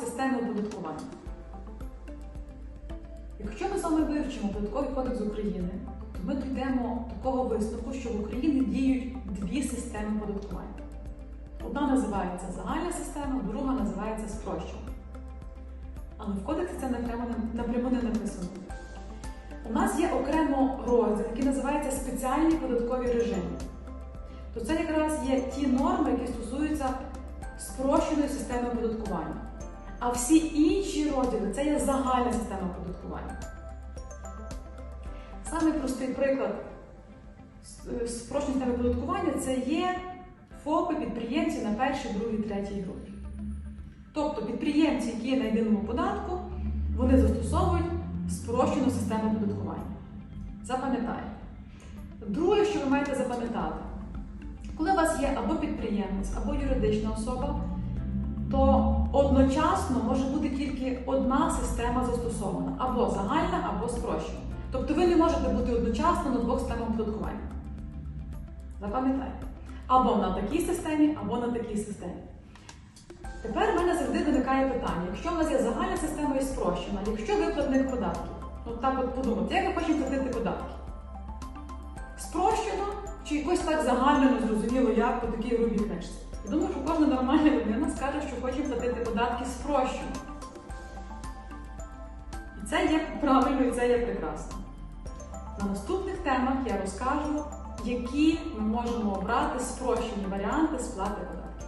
системи оподаткування. Якщо ми з вами вивчимо податковий кодекс України, то ми дійдемо до такого висновку, що в Україні діють дві системи оподаткування. Одна називається загальна система, друга називається спрощена. Але в кодексі це напряму, не написано. У нас є окремо розділ, який називається спеціальні податкові режими. То це якраз є ті норми, які стосуються спрощеної системи оподаткування. А всі інші розділи це є загальна система оподаткування. Самий простий приклад с- спрощеної системи оподаткування це є ФОПи підприємці на першій, другій, третій групі. Тобто підприємці, які є на єдиному податку, вони застосовують спрощену систему оподаткування. Запам'ятайте. Друге, що ви маєте запам'ятати, коли у вас є або підприємець, або юридична особа, одночасно може бути тільки одна система застосована або загальна, або спрощена. Тобто ви не можете бути одночасно на двох системах оподаткування. Запам'ятайте. Або на такій системі, або на такій системі. Тепер в мене завжди виникає питання: якщо в нас є загальна система і спрощена, якщо ви платник податків, от так от подумайте, як ви хочете платити податки? Спрощено чи якось так загально незрозуміло, як по такій грубій книжці? Я думаю, що кожна нормальна людина що хоче платити податки спрощено. І це є правильно, і це є прекрасно. На наступних темах я розкажу, які ми можемо обрати спрощені варіанти сплати податків.